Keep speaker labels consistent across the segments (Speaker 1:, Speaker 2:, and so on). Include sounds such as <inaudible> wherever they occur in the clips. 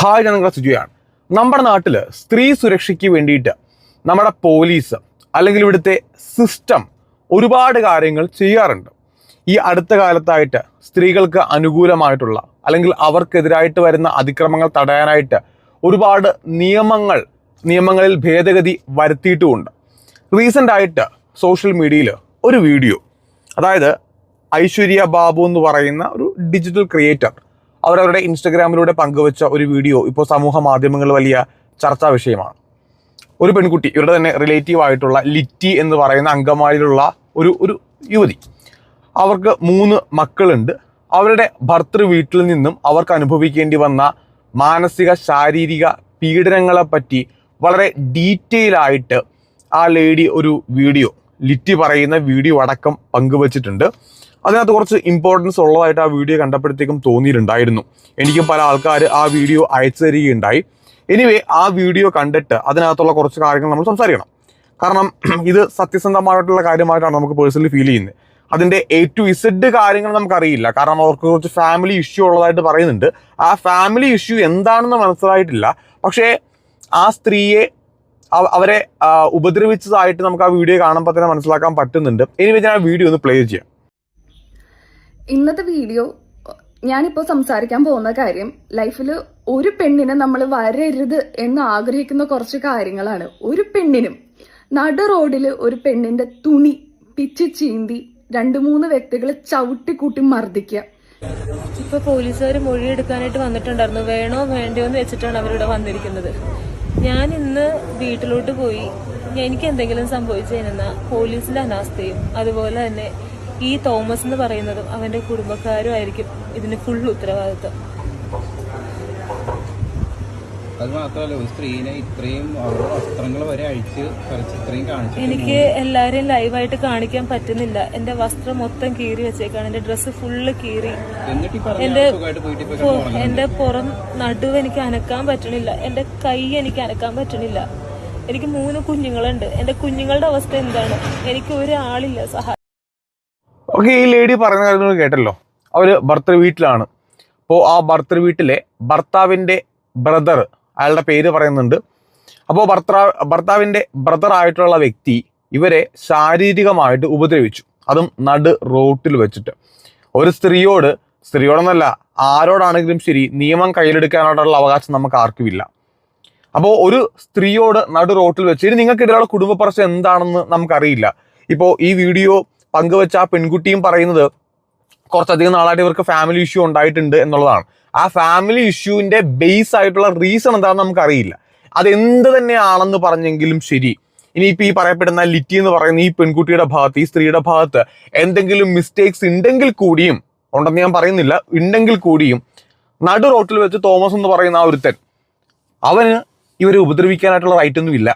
Speaker 1: Hi ഞാൻ നിങ്ങളുടെ സുജിയാണ്. നമ്മുടെ നാട്ടിൽ സ്ത്രീ സുരക്ഷയ്ക്ക് വേണ്ടിയിട്ട് നമ്മുടെ പോലീസ് അല്ലെങ്കിൽ ഇവിടുത്തെ സിസ്റ്റം ഒരുപാട് കാര്യങ്ങൾ ചെയ്യാറുണ്ട്. ഈ അടുത്ത കാലത്തായിട്ട് സ്ത്രീകൾക്ക് അനുകൂലമായിട്ടുള്ള അല്ലെങ്കിൽ അവർക്കെതിരായിട്ട് വരുന്ന അതിക്രമങ്ങൾ തടയാനായിട്ട് ഒരുപാട് നിയമങ്ങൾ നിയമങ്ങളിൽ ഭേദഗതി വരുത്തിയിട്ടുമുണ്ട്. റീസെന്റായിട്ട് സോഷ്യൽ മീഡിയയിൽ ഒരു വീഡിയോ അതായത് ഐശ്വര്യ ബാബു എന്ന് പറയുന്ന ഒരു ഡിജിറ്റൽ ക്രിയേറ്റർ അവരവരുടെ ഇൻസ്റ്റഗ്രാമിലൂടെ പങ്കുവച്ച ഒരു വീഡിയോ ഇപ്പോൾ സമൂഹ മാധ്യമങ്ങൾ വലിയ ചർച്ചാ വിഷയമാണ്. ഒരു പെൺകുട്ടി ഇവരുടെ തന്നെ റിലേറ്റീവ് ആയിട്ടുള്ള ലിറ്റി എന്ന് പറയുന്ന അങ്കമാലിയിലുള്ള ഒരു ഒരു യുവതി. അവർക്ക് മൂന്ന് മക്കളുണ്ട്. അവരുടെ ഭർത്തൃ വീട്ടിൽ നിന്നും അവർക്ക് അനുഭവിക്കേണ്ടി വന്ന മാനസിക ശാരീരിക പീഡനങ്ങളെ പറ്റി വളരെ ഡീറ്റെയിൽ ആയിട്ട് ആ ലേഡി ഒരു വീഡിയോ ലിറ്റി പറയുന്ന വീഡിയോ അടക്കം പങ്കുവച്ചിട്ടുണ്ട്. അതിനകത്ത് കുറച്ച് ഇമ്പോർട്ടൻസ് ഉള്ളതായിട്ട് ആ വീഡിയോ കണ്ടപ്പോഴത്തേക്കും തോന്നിയിട്ടുണ്ടായിരുന്നു. എനിക്കും പല ആൾക്കാർ ആ വീഡിയോ അയച്ചു തരികയുണ്ടായി എനിവേ ആ വീഡിയോ കണ്ടിട്ട് അതിനകത്തുള്ള കുറച്ച് കാര്യങ്ങൾ നമ്മൾ സംസാരിക്കണം. കാരണം <clears throat> ഇത് സത്യസന്ധമായിട്ടുള്ള കാര്യമായിട്ടാണ് നമുക്ക് പേഴ്സണലി ഫീൽ ചെയ്യുന്നത്. അതിന്റെ എ ടു ഇസഡ് കാര്യങ്ങൾ നമുക്കറിയില്ല. കാരണം അവർക്ക് കുറച്ച് ഫാമിലി ഇഷ്യൂ ഉള്ളതായിട്ട് പറയുന്നുണ്ട്. ആ ഫാമിലി ഇഷ്യൂ എന്താണെന്ന് മനസ്സിലായിട്ടില്ല. പക്ഷേ ആ സ്ത്രീയെ അവരെ ഉപദ്രവിച്ചതായിട്ട് നമുക്ക് ആ വീഡിയോ കാണുമ്പോൾ തന്നെ മനസ്സിലാക്കാൻ പറ്റുന്നുണ്ട്. ഇനി ഞാൻ ആ വീഡിയോ ഒന്ന് പ്ലേ ചെയ്യാം.
Speaker 2: ഇന്നത്തെ വീഡിയോ ഞാനിപ്പോൾ സംസാരിക്കാൻ പോകുന്ന കാര്യം ലൈഫിൽ ഒരു പെണ്ണിനെ നമ്മൾ വരരുത് എന്ന് ആഗ്രഹിക്കുന്ന കുറച്ച് കാര്യങ്ങളാണ്. ഒരു പെണ്ണിനും നട റോഡിൽ ഒരു പെണ്ണിന്റെ തുണി പിച്ച് ചീന്തി രണ്ട് മൂന്ന് വ്യക്തികളെ ചവിട്ടിക്കൂട്ടി മർദ്ദിക്കുക.
Speaker 3: ഇപ്പൊ പോലീസുകാർ മൊഴിയെടുക്കാനായിട്ട് വന്നിട്ടുണ്ടായിരുന്നു. വേണോ വേണ്ടയോ എന്ന് വെച്ചിട്ടാണ് അവരിവിടെ വന്നിരിക്കുന്നത്. ഞാൻ ഇന്ന് വീട്ടിലോട്ട് പോയി. എനിക്ക് എന്തെങ്കിലും സംഭവിച്ചു കഴിഞ്ഞാൽ പോലീസിന്റെ അനാസ്ഥയും അതുപോലെ തന്നെ ഈ തോമസ് എന്ന് പറയുന്നതും അവന്റെ കുടുംബക്കാരും ആയിരിക്കും ഇതിന് ഫുൾ ഉത്തരവാദിത്വം.
Speaker 4: അത് മാത്രമല്ല ഒരു സ്ത്രീനെ ഇത്രയും അവരുടെ വസ്ത്രങ്ങൾ വരെ അഴിച്ച് പറിച്ച് ഇത്രയും കാണിച്ചു
Speaker 3: എനിക്ക് എല്ലാരെയും ലൈവായിട്ട് കാണിക്കാൻ പറ്റുന്നില്ല. എന്റെ വസ്ത്രം മൊത്തം കീറി വെച്ചേക്കാണ്. എന്റെ ഡ്രസ്സ് ഫുള്ള് കീറി. എന്റെ എന്റെ പുറം നടുവ് എനിക്ക് അനക്കാൻ പറ്റണില്ല എന്റെ കൈ എനിക്ക് അനക്കാൻ പറ്റണില്ല എനിക്ക് മൂന്ന് കുഞ്ഞുങ്ങളുണ്ട്. എന്റെ കുഞ്ഞുങ്ങളുടെ അവസ്ഥ എന്താണ്? എനിക്ക് ഒരാളില്ല സഹായം
Speaker 1: ഓക്കെ ഈ ലേഡി പറയുന്ന കാര്യങ്ങൾ കേട്ടല്ലോ. അവർ ഭർത്തൃ വീട്ടിലാണ്. അപ്പോൾ ആ ഭർത്തൃ വീട്ടിലെ ഭർത്താവിന്റെ ബ്രദർ അയാളുടെ പേര് പറയുന്നുണ്ട്. അപ്പോൾ ഭർത്താ ഭർത്താവിന്റെ ബ്രദർ ആയിട്ടുള്ള വ്യക്തി ഇവരെ ശാരീരികമായിട്ട് ഉപദ്രവിച്ചു. അതും നടു റോട്ടിൽ വെച്ചിട്ട്. ഒരു സ്ത്രീയോട് സ്ത്രീയോടെന്നല്ല ആരോടാണെങ്കിലും ശരി നിയമം കയ്യിലെടുക്കാനായിട്ടുള്ള അവകാശം നമുക്ക് ആർക്കുമില്ല. അപ്പോൾ ഒരു സ്ത്രീയോട് നടു റോട്ടിൽ വെച്ച് ഇനി നിങ്ങൾക്കിടയിലുള്ള കുടുംബ പ്രശ്നം എന്താണെന്ന് നമുക്കറിയില്ല. ഇപ്പോൾ ഈ വീഡിയോ പങ്കുവെച്ച ആ പെൺകുട്ടിയും പറയുന്നത് കുറച്ചധികം നാളായിട്ട് ഇവർക്ക് ഫാമിലി ഇഷ്യൂ ഉണ്ടായിട്ടുണ്ട് എന്നുള്ളതാണ്. ആ ഫാമിലി ഇഷ്യൂവിന്റെ ബേസ് ആയിട്ടുള്ള റീസൺ എന്താണെന്ന് നമുക്കറിയില്ല. അതെന്ത് തന്നെയാണെന്ന് പറഞ്ഞെങ്കിലും ശരി. ഇനിയിപ്പോൾ ഈ പറയപ്പെടുന്ന ലിറ്റി എന്ന് പറയുന്ന ഈ പെൺകുട്ടിയുടെ ഭാഗത്ത് ഈ സ്ത്രീയുടെ ഭാഗത്ത് എന്തെങ്കിലും മിസ്റ്റേക്സ് ഉണ്ടെങ്കിൽ കൂടിയും ഉണ്ടെന്ന് ഞാൻ പറയുന്നില്ല ഉണ്ടെങ്കിൽ കൂടിയും നടു റോട്ടിൽ വെച്ച് തോമസ് എന്ന് പറയുന്ന ആ ഒരുത്തൻ അവന് ഇവരെ ഉപദ്രവിക്കാനായിട്ടുള്ള റൈറ്റ് ഒന്നും ഇല്ല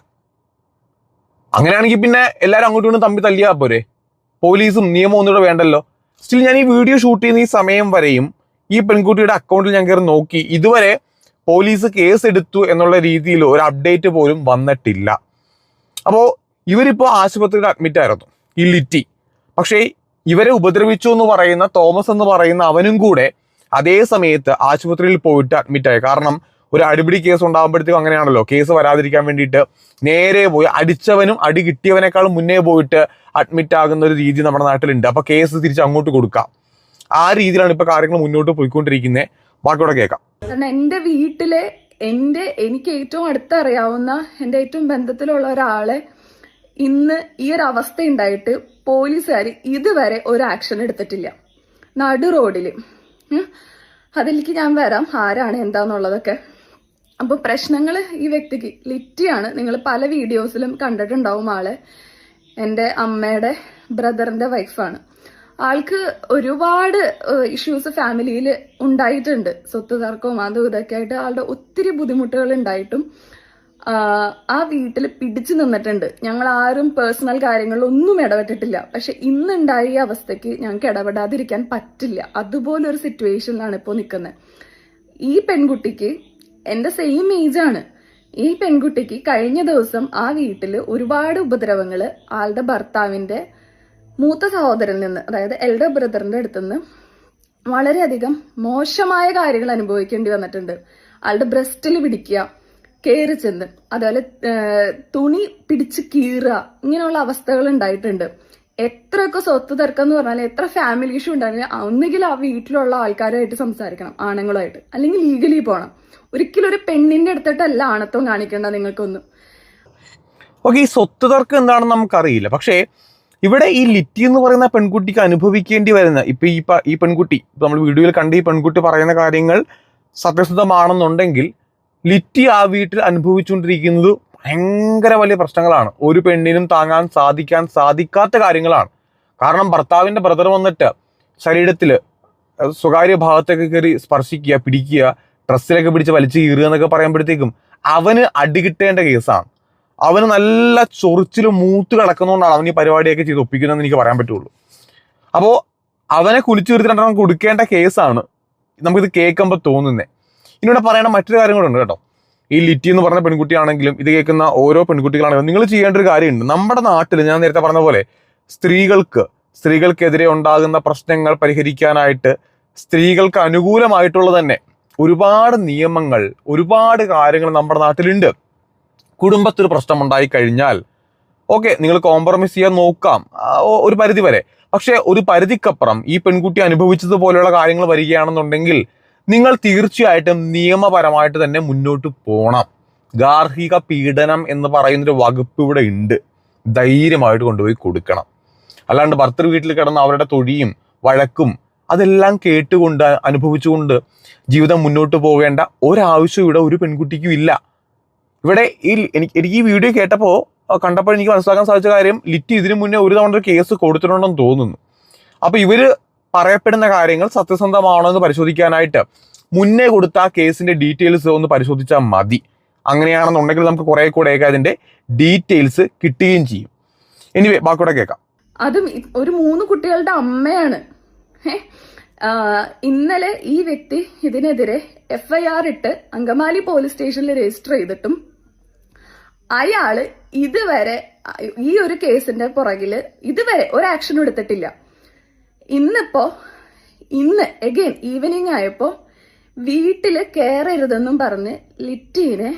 Speaker 1: അങ്ങനെയാണെങ്കിൽ പിന്നെ എല്ലാവരും അങ്ങോട്ടും തമ്മിൽ തല്ലിയാ പോരെ. പോലീസും നിയമവും ഒന്നും വേണ്ടല്ലോ. സ്റ്റിൽ ഞാൻ ഈ വീഡിയോ ഷൂട്ട് ചെയ്യുന്ന ഈ സമയം വരെയും ഈ പെൺകുട്ടിയുടെ അക്കൗണ്ടിൽ ഞാൻ കയറി നോക്കി. ഇതുവരെ പോലീസ് കേസ് എടുത്തു എന്നുള്ള രീതിയിൽ ഒരു അപ്ഡേറ്റ് പോലും വന്നിട്ടില്ല. അപ്പോൾ ഇവരിപ്പോൾ ആശുപത്രിയിൽ അഡ്മിറ്റ് ആയിരുന്നു. ഈ ലിറ്റി. പക്ഷേ ഇവരെ ഉപദ്രവിച്ചു എന്ന് പറയുന്ന തോമസ് എന്ന് പറയുന്ന അവനും കൂടെ അതേ സമയത്ത് ആശുപത്രിയിൽ പോയിട്ട് അഡ്മിറ്റായി കാരണം ഒരു അടിപിടി കേസ് ഉണ്ടാകുമ്പോഴത്തേക്കും അങ്ങനെയാണല്ലോ. കേസ് വരാതിരിക്കാൻ വേണ്ടിയിട്ട് നേരെ പോയി അടിച്ചവനും അടി കിട്ടിയവനേക്കാളും മുന്നേ പോയിട്ട് അഡ്മിറ്റ് ആകുന്ന ഒരു രീതി നമ്മുടെ നാട്ടിലുണ്ട്. അപ്പോൾ കേസ് തിരിച്ച് അങ്ങോട്ട് കൊടുക്കാം. ആ രീതിയിലാണ് ഇപ്പോൾ കാര്യങ്ങൾ മുന്നോട്ട് പോയിക്കൊണ്ടിരിക്കുന്നത് ബാക്കിയോടെ കേൾക്കാം.
Speaker 2: എന്റെ വീട്ടിലെ എന്റെ എനിക്ക് ഏറ്റവും അടുത്തറിയാവുന്ന എന്റെ ഏറ്റവും ബന്ധത്തിലുള്ള ഒരാളെ ഇന്ന് ഈ ഒരു അവസ്ഥ ഉണ്ടായിട്ട് പോലീസുകാർ ഇതുവരെ ഒരു ആക്ഷൻ എടുത്തിട്ടില്ല. നടു റോഡിൽ അതിലേക്ക് ഞാൻ വരാം. ആരാണ് എന്താന്നുള്ളതൊക്കെ. അപ്പോൾ പ്രശ്നങ്ങൾ ഈ വ്യക്തിക്ക് ലിറ്റിയാണ്. നിങ്ങൾ പല വീഡിയോസിലും കണ്ടിട്ടുണ്ടാവും ആളെ. എന്റെ അമ്മയുടെ ബ്രദറിന്റെ വൈഫാണ്. ആൾക്ക് ഒരുപാട് ഇഷ്യൂസ് ഫാമിലിയിൽ ഉണ്ടായിട്ടുണ്ട്. സ്വത്ത് തർക്കവും അതും ഇതൊക്കെ ആയിട്ട് ആളുടെ ഒത്തിരി ബുദ്ധിമുട്ടുകൾ ഉണ്ടായിട്ടും ആ, വീട്ടിൽ പിടിച്ചു നിന്നിട്ടുണ്ട്. ഞങ്ങൾ ആരും പേഴ്സണൽ കാര്യങ്ങളിലൊന്നും ഇടപെട്ടിട്ടില്ല. പക്ഷെ ഇന്നുണ്ടായ അവസ്ഥയ്ക്ക് ഞങ്ങൾക്ക് ഇടപെടാതിരിക്കാൻ പറ്റില്ല. അതുപോലൊരു സിറ്റുവേഷനിലാണ് ഇപ്പോൾ നിൽക്കുന്നത്. ഈ പെൺകുട്ടിക്ക് എന്റെ സെയിം ആണ്. ഈ പെൺകുട്ടിക്ക് കഴിഞ്ഞ ദിവസം ആ വീട്ടിൽ ഒരുപാട് ഉപദ്രവങ്ങൾ ആളുടെ ഭർത്താവിന്റെ മൂത്ത സഹോദരനിൽ നിന്ന് അതായത് എൽഡർ ബ്രദറിന്റെ അടുത്തുനിന്ന് വളരെയധികം മോശമായ കാര്യങ്ങൾ അനുഭവിക്കേണ്ടി വന്നിട്ടുണ്ട്. ആളുടെ ബ്രസ്റ്റിൽ പിടിക്കുക കയറി ചെന്ന് അതുപോലെ തുണി പിടിച്ച് കീറുക ഇങ്ങനെയുള്ള അവസ്ഥകൾ ഉണ്ടായിട്ടുണ്ട്. എത്രയൊക്കെ സ്വത്ത് തർക്കം എന്ന് പറഞ്ഞാൽ എത്ര ഫാമിലി ഇഷ്യൂ ഉണ്ടായാലും ഒന്നുകിൽ ആ വീട്ടിലുള്ള ആൾക്കാരുമായിട്ട് സംസാരിക്കണം ആണുങ്ങളുമായിട്ട് അല്ലെങ്കിൽ ലീഗലി പോകണം ഒരിക്കലും ഒരു പെണ്ണിന്റെ അടുത്തിട്ടല്ല ആണത്വം കാണിക്കേണ്ട നിങ്ങൾക്കൊന്നും.
Speaker 1: ഓക്കെ ഈ സ്വത്ത് തർക്കം എന്താണെന്ന് നമുക്കറിയില്ല. പക്ഷേ ഇവിടെ ഈ ലിറ്റി എന്ന് പറയുന്ന പെൺകുട്ടിക്ക് അനുഭവിക്കേണ്ടി വരുന്ന ഇപ്പൊ ഈ ഈ പെൺകുട്ടി നമ്മൾ വീഡിയോയിൽ കണ്ട ഈ പെൺകുട്ടി പറയുന്ന കാര്യങ്ങൾ സത്യസന്ധമാണെന്നുണ്ടെങ്കിൽ ലിറ്റി ആ വീട്ടിൽ അനുഭവിച്ചുകൊണ്ടിരിക്കുന്നത് ഭയങ്കര വലിയ പ്രശ്നങ്ങളാണ്. ഒരു പെണ്ണിനും താങ്ങാൻ സാധിക്കാൻ സാധിക്കാത്ത കാര്യങ്ങളാണ്. കാരണം ഭർത്താവിന്റെ ബ്രദർ വന്നിട്ട് ശരീരത്തിൽ സ്വകാര്യ ഭാഗത്തൊക്കെ കയറി സ്പർശിക്കുക പിടിക്കുക ഡ്രസ്സിലൊക്കെ പിടിച്ച് വലിച്ചു കീറുക എന്നൊക്കെ പറയുമ്പോഴത്തേക്കും അവന് അടികിട്ടേണ്ട കേസാണ്. അവന് നല്ല ചൊറിച്ചിൽ മൂത്ത് കിടക്കുന്നതുകൊണ്ടാണ് അവൻ ഈ പരിപാടിയൊക്കെ ചെയ്ത് ഒപ്പിക്കുന്നതെന്ന് എനിക്ക് പറയാൻ പറ്റുള്ളൂ. അപ്പോൾ അവനെ കുലിച്ചു തീർത്തിട്ട് കൊടുക്കേണ്ട കേസാണ് നമുക്കിത് കേൾക്കുമ്പോൾ തോന്നുന്നത് ഇനിയിവിടെ പറയേണ്ട മറ്റൊരു കാര്യം കൂടെ ഉണ്ട് കേട്ടോ. ഈ ലിറ്റി എന്ന് പറഞ്ഞ പെൺകുട്ടിയാണെങ്കിലും ഇത് കേൾക്കുന്ന ഓരോ പെൺകുട്ടികളാണെങ്കിലും നിങ്ങൾ ചെയ്യേണ്ട ഒരു കാര്യമുണ്ട്. നമ്മുടെ നാട്ടിൽ ഞാൻ നേരത്തെ പറഞ്ഞ പോലെ സ്ത്രീകൾക്ക് സ്ത്രീകൾക്കെതിരെ ഉണ്ടാകുന്ന പ്രശ്നങ്ങൾ പരിഹരിക്കാനായിട്ട് സ്ത്രീകൾക്ക് അനുകൂലമായിട്ടുള്ള തന്നെ ഒരുപാട് നിയമങ്ങൾ ഒരുപാട് കാര്യങ്ങൾ നമ്മുടെ നാട്ടിലുണ്ട്. കുടുംബത്തിൽ പ്രശ്നം ഉണ്ടായി കഴിഞ്ഞാൽ ഓക്കെ നിങ്ങൾ കോംപ്രമൈസ് ചെയ്യാൻ നോക്കാം ഒരു പരിധി വരെ പക്ഷേ ഒരു പരിധിക്കപ്പുറം ഈ പെൺകുട്ടി അനുഭവിച്ചതുപോലെയുള്ള കാര്യങ്ങൾ വരികയാണെന്നുണ്ടെങ്കിൽ നിങ്ങൾ തീർച്ചയായിട്ടും നിയമപരമായിട്ട് തന്നെ മുന്നോട്ട് പോകണം ഗാർഹിക പീഡനം എന്ന് പറയുന്നൊരു വകുപ്പ് ഇവിടെ ഉണ്ട്. ധൈര്യമായിട്ട് കൊണ്ടുപോയി കൊടുക്കണം. അല്ലാണ്ട് ഭർത്തൃ വീട്ടിൽ കിടന്ന് അവരുടെ തൊഴിയും വഴക്കും അതെല്ലാം കേട്ടുകൊണ്ട് അനുഭവിച്ചുകൊണ്ട് ജീവിതം മുന്നോട്ട് പോകേണ്ട ഒരാവശ്യം ഇവിടെ ഒരു പെൺകുട്ടിക്കും ഇല്ല. ഇവിടെ ഈ എനിക്ക് എനിക്ക് ഈ വീഡിയോ കേട്ടപ്പോൾ കണ്ടപ്പോൾ എനിക്ക് മനസ്സിലാക്കാൻ സാധിച്ച കാര്യം ലിറ്റ് ഇതിനു മുന്നേ ഒരു തവണ ഒരു കേസ് കൊടുത്തിട്ടുണ്ടെന്ന് തോന്നുന്നു. അപ്പോൾ ഇവർ പറയപ്പെടുന്ന കാര്യങ്ങൾ സത്യസന്ധമാണോ എന്ന് പരിശോധിക്കാനായിട്ട് മുന്നേ കൊടുത്ത ആ കേസിന്റെ ഡീറ്റെയിൽസ് ഒന്ന് പരിശോധിച്ചാൽ മതി. അങ്ങനെയാണെന്നുണ്ടെങ്കിൽ നമുക്ക് കുറെ കൂടെയൊക്കെ അതിന്റെ ഡീറ്റെയിൽസ് കിട്ടുകയും ചെയ്യും. എനിവേ ബാക്കിയോടെ കേൾക്കാം.
Speaker 2: അതും ഒരു മൂന്ന് കുട്ടികളുടെ അമ്മയാണ്. ഇന്നലെ ഈ വ്യക്തി ഇതിനെതിരെ എഫ്ഐആർ ഇട്ട് അങ്കമാലി പോലീസ് സ്റ്റേഷനിൽ രജിസ്റ്റർ ചെയ്തിട്ടും അയാൾ ഇതുവരെ ഈ ഒരു കേസിന്റെ പുറകിൽ ഇതുവരെ ഒരു ആക്ഷൻ എടുത്തിട്ടില്ല. ഇന്നിപ്പോ ഇന്ന് എഗെയിൻ ഈവനിങ് ആയപ്പോ വീട്ടിൽ കയറരുതെന്നും പറഞ്ഞ് ലിറ്റീനെ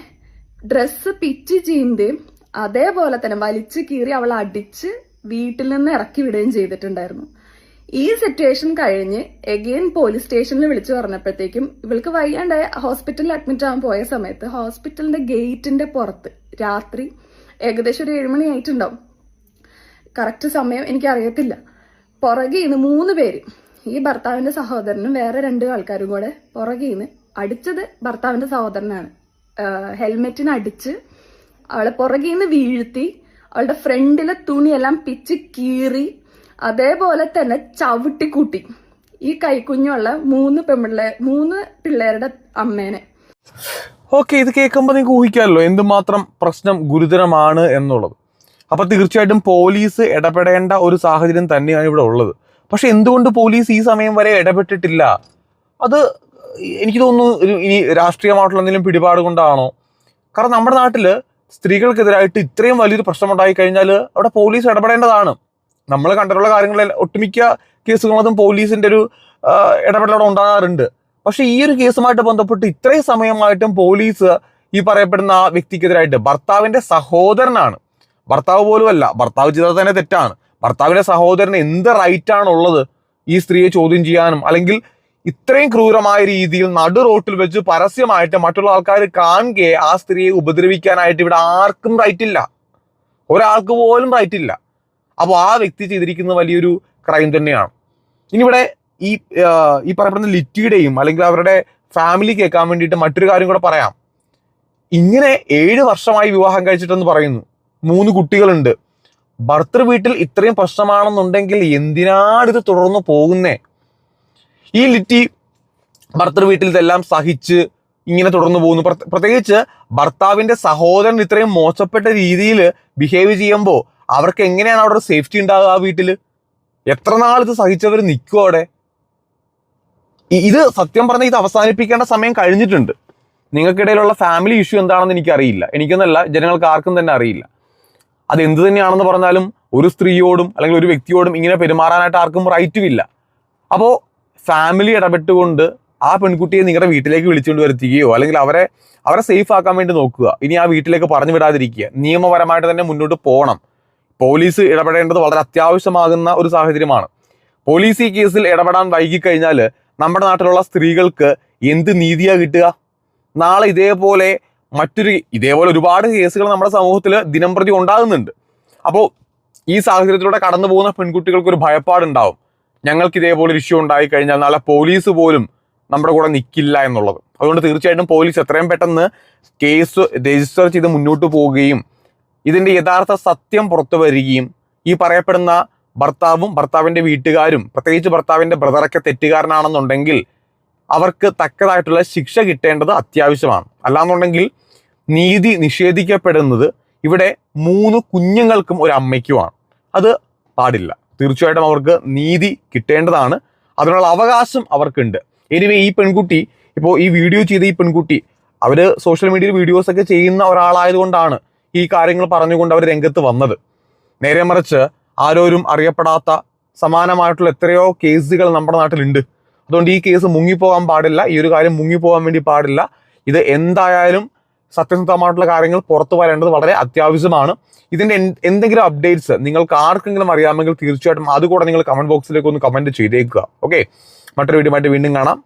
Speaker 2: ഡ്രസ്സ് പിച്ച് ചെയ്യുകയും അതേപോലെ തന്നെ വലിച്ചു കീറി അവൾ അടിച്ച് വീട്ടിൽ നിന്ന് ഇറക്കി വിടുകയും ചെയ്തിട്ടുണ്ടായിരുന്നു. ഈ സിറ്റുവേഷൻ കഴിഞ്ഞ് എഗെയിൻ പോലീസ് സ്റ്റേഷനിൽ വിളിച്ചു പറഞ്ഞപ്പോഴത്തേക്കും ഇവൾക്ക് വയ്യാണ്ടായ ഹോസ്പിറ്റലിൽ അഡ്മിറ്റ് ആവാൻ പോയ സമയത്ത് ഹോസ്പിറ്റലിന്റെ ഗേറ്റിന്റെ പുറത്ത് രാത്രി ഏകദേശം ഒരു ഏഴുമണി ആയിട്ടുണ്ടാവും. കറക്റ്റ് സമയം എനിക്കറിയത്തില്ല. പുറകെ നിന്ന് മൂന്ന് പേര് ഈ ഭർത്താവിന്റെ സഹോദരനും വേറെ രണ്ട് ആൾക്കാരും കൂടെ പുറകെ നിന്ന് അടിച്ചത് ഭർത്താവിന്റെ സഹോദരനാണ്. ഹെൽമെറ്റിന് അടിച്ച് അവളെ പുറകെ നിന്ന് വീഴ്ത്തി അവളുടെ ഫ്രണ്ടിലെ തുണിയെല്ലാം പിച്ച് കീറി അതേപോലെ തന്നെ ചവിട്ടിക്കൂട്ടി. ഈ കൈക്കുഞ്ഞുള്ള മൂന്ന് പെൺപിള്ളേ മൂന്ന് പിള്ളേരുടെ അമ്മേനെ.
Speaker 1: ഓക്കെ ഇത് കേൾക്കുമ്പോൾ നിങ്ങൾക്ക് ഊഹിക്കാമല്ലോ എന്തുമാത്രം പ്രശ്നം ഗുരുതരമാണ് എന്നുള്ളത്. അപ്പൊ തീർച്ചയായിട്ടും പോലീസ് ഇടപെടേണ്ട ഒരു സാഹചര്യം തന്നെയാണ് ഇവിടെ ഉള്ളത്. പക്ഷെ എന്തുകൊണ്ട് പോലീസ് ഈ സമയം വരെ ഇടപെട്ടിട്ടില്ല? അത് എനിക്ക് തോന്നുന്നു ഇനി രാഷ്ട്രീയമായിട്ടുള്ള എന്തെങ്കിലും പിടിപാട് കൊണ്ടാണോ? കാരണം നമ്മുടെ നാട്ടിൽ സ്ത്രീകൾക്കെതിരായിട്ട് ഇത്രയും വലിയൊരു പ്രശ്നം ഉണ്ടായി കഴിഞ്ഞാൽ അവിടെ പോലീസ് ഇടപെടേണ്ടതാണ്. നമ്മൾ കണ്ടിട്ടുള്ള കാര്യങ്ങളിൽ ഒട്ടുമിക്ക കേസുകളതും പോലീസിന്റെ ഒരു ഇടപെടലോടെ ഉണ്ടാകാറുണ്ട്. പക്ഷെ ഈ ഒരു കേസുമായിട്ട് ബന്ധപ്പെട്ട് ഇത്രയും സമയമായിട്ടും പോലീസ് ഈ പറയപ്പെടുന്ന ആ വ്യക്തിക്കെതിരായിട്ട് ഭർത്താവിന്റെ സഹോദരനാണ്. ഭർത്താവ് പോലും അല്ല ഭർത്താവ് ചെയ്തത് തന്നെ തെറ്റാണ്. ഭർത്താവിന്റെ സഹോദരന് എന്ത് റൈറ്റ് ആണ് ഉള്ളത് ഈ സ്ത്രീയെ ചോദ്യം ചെയ്യാനും അല്ലെങ്കിൽ ഇത്രയും ക്രൂരമായ രീതിയിൽ നടു റോട്ടിൽ വെച്ച് പരസ്യമായിട്ട് മറ്റുള്ള ആൾക്കാർ കാണുകയെ ആ സ്ത്രീയെ ഉപദ്രവിക്കാനായിട്ട് ഇവിടെ ആർക്കും റൈറ്റ് ഇല്ല ഒരാൾക്ക് പോലും റൈറ്റ് ഇല്ല അപ്പോൾ ആ വ്യക്തി ചെയ്തിരിക്കുന്ന വലിയൊരു ക്രൈം തന്നെയാണ്. ഇനി ഇവിടെ ഈ ഈ പറയപ്പെടുന്ന ലിറ്റിയുടെയും അല്ലെങ്കിൽ അവരുടെ ഫാമിലി കേൾക്കാൻ വേണ്ടിയിട്ട് മറ്റൊരു കാര്യം കൂടെ പറയാം. ഇങ്ങനെ ഏഴ് വർഷമായി വിവാഹം കഴിച്ചിട്ടെന്ന് പറയുന്നു. മൂന്ന് കുട്ടികളുണ്ട്. ഭർത്തൃ വീട്ടിൽ ഇത്രയും പ്രശ്നമാണെന്നുണ്ടെങ്കിൽ എന്തിനാണ് ഇത് തുടർന്ന് പോകുന്നേ? ഈ ലിറ്റി ഭർത്തൃ വീട്ടിൽ ഇതെല്ലാം സഹിച്ച് ഇങ്ങനെ തുടർന്ന് പോകുന്നു. പ്രത്യേകിച്ച് ഭർത്താവിന്റെ സഹോദരൻ ഇത്രയും മോശപ്പെട്ട രീതിയിൽ ബിഹേവ് ചെയ്യുമ്പോൾ അവർക്ക് എങ്ങനെയാണ് അവിടെ ഒരു സേഫ്റ്റി ഉണ്ടാകുക ആ വീട്ടിൽ എത്ര നാൾ ഇത് സഹിച്ചവർ നിൽക്കും അവിടെ? ഇത് സത്യം പറഞ്ഞാൽ ഇത് അവസാനിപ്പിക്കേണ്ട സമയം കഴിഞ്ഞിട്ടുണ്ട്. നിങ്ങൾക്കിടയിലുള്ള ഫാമിലി ഇഷ്യൂ എന്താണെന്ന് എനിക്കറിയില്ല. എനിക്കൊന്നല്ല ജനങ്ങൾക്ക് ആർക്കും തന്നെ അറിയില്ല. അത് എന്ത് തന്നെയാണെന്ന് പറഞ്ഞാലും ഒരു സ്ത്രീയോടും അല്ലെങ്കിൽ ഒരു വ്യക്തിയോടും ഇങ്ങനെ പെരുമാറാനായിട്ട് ആർക്കും റൈറ്റും ഇല്ല. അപ്പോൾ ഫാമിലി ഇടപെട്ടുകൊണ്ട് ആ പെൺകുട്ടിയെ നിങ്ങളുടെ വീട്ടിലേക്ക് വിളിച്ചുകൊണ്ട് വരുത്തുകയോ അല്ലെങ്കിൽ അവരെ അവരെ സേഫ് ആക്കാൻ വേണ്ടി നോക്കുക. ഇനി ആ വീട്ടിലേക്ക് പറഞ്ഞു വിടാതിരിക്കുക. നിയമപരമായിട്ട് തന്നെ മുന്നോട്ട് പോകണം പോലീസ് ഇടപെടേണ്ടത് വളരെ അത്യാവശ്യമാകുന്ന ഒരു സാഹചര്യമാണ്. പോലീസ് ഈ കേസിൽ ഇടപെടാൻ വൈകിക്കഴിഞ്ഞാൽ നമ്മുടെ നാട്ടിലുള്ള സ്ത്രീകൾക്ക് എന്ത് നീതിയാണ് കിട്ടുക? നാളെ ഇതേപോലെ മറ്റൊരു ഇതേപോലെ ഒരുപാട് കേസുകൾ നമ്മുടെ സമൂഹത്തിൽ ദിനം പ്രതി ഉണ്ടാകുന്നുണ്ട്. അപ്പോൾ ഈ സാഹചര്യത്തിലൂടെ കടന്നു പോകുന്ന പെൺകുട്ടികൾക്ക് ഒരു ഭയപ്പാടുണ്ടാവും. ഞങ്ങൾക്ക് ഇതേപോലെ ഒരു ഇഷ്യൂ ഉണ്ടായി കഴിഞ്ഞാൽ നാളെ പോലീസ് പോലും നമ്മുടെ കൂടെ നിൽക്കില്ല എന്നുള്ളത്. അതുകൊണ്ട് തീർച്ചയായിട്ടും പോലീസ് എത്രയും പെട്ടെന്ന് കേസ് രജിസ്റ്റർ ചെയ്ത് മുന്നോട്ട് പോവുകയും ഇതിന്റെ യഥാർത്ഥ സത്യം പുറത്തു വരികയും ഈ പറയപ്പെടുന്ന ഭർത്താവും ഭർത്താവിന്റെ വീട്ടുകാരും പ്രത്യേകിച്ച് ഭർത്താവിന്റെ ബ്രദറൊക്കെ തെറ്റുകാരനാണെന്നുണ്ടെങ്കിൽ അവർക്ക് തക്കതായിട്ടുള്ള ശിക്ഷ കിട്ടേണ്ടത് അത്യാവശ്യമാണ്. അല്ലാന്നുണ്ടെങ്കിൽ നീതി നിഷേധിക്കപ്പെടുന്നത് ഇവിടെ മൂന്ന് കുഞ്ഞുങ്ങൾക്കും ഒരു അമ്മയ്ക്കുമാണ്. അത് പാടില്ല. തീർച്ചയായിട്ടും അവർക്ക് നീതി കിട്ടേണ്ടതാണ്. അതിനുള്ള അവകാശം അവർക്കുണ്ട്. എനിവേ ഈ പെൺകുട്ടി ഇപ്പോൾ ഈ വീഡിയോ ചെയ്ത ഈ പെൺകുട്ടി അവർ സോഷ്യൽ മീഡിയയിൽ വീഡിയോസൊക്കെ ചെയ്യുന്ന ഒരാളായതുകൊണ്ടാണ് ഈ കാര്യങ്ങൾ പറഞ്ഞുകൊണ്ട് അവർ രംഗത്ത് വന്നത്. നേരെ മറിച്ച് ആരോരും അറിയപ്പെടാത്ത സമാനമായിട്ടുള്ള എത്രയോ കേസുകൾ നമ്മുടെ നാട്ടിലുണ്ട്. അതുകൊണ്ട് ഈ കേസ് മുങ്ങിപ്പോകാൻ പാടില്ല ഈ ഒരു കാര്യം മുങ്ങിപ്പോകാൻ വേണ്ടി പാടില്ല. ഇത് എന്തായാലും സത്യസന്ധമായിട്ടുള്ള കാര്യങ്ങൾ പുറത്തു വരേണ്ടത് വളരെ അത്യാവശ്യമാണ്. ഇതിന്റെ എന്തെങ്കിലും അപ്ഡേറ്റ്സ് നിങ്ങൾക്ക് ആർക്കെങ്കിലും അറിയാമെങ്കിൽ തീർച്ചയായിട്ടും അതുകൂടെ നിങ്ങൾ കമന്റ് ബോക്സിലേക്ക് ഒന്ന് കമന്റ് ചെയ്തേക്കുക. ഓക്കെ മറ്റൊരു വീഡിയോ വീണ്ടും കാണാം.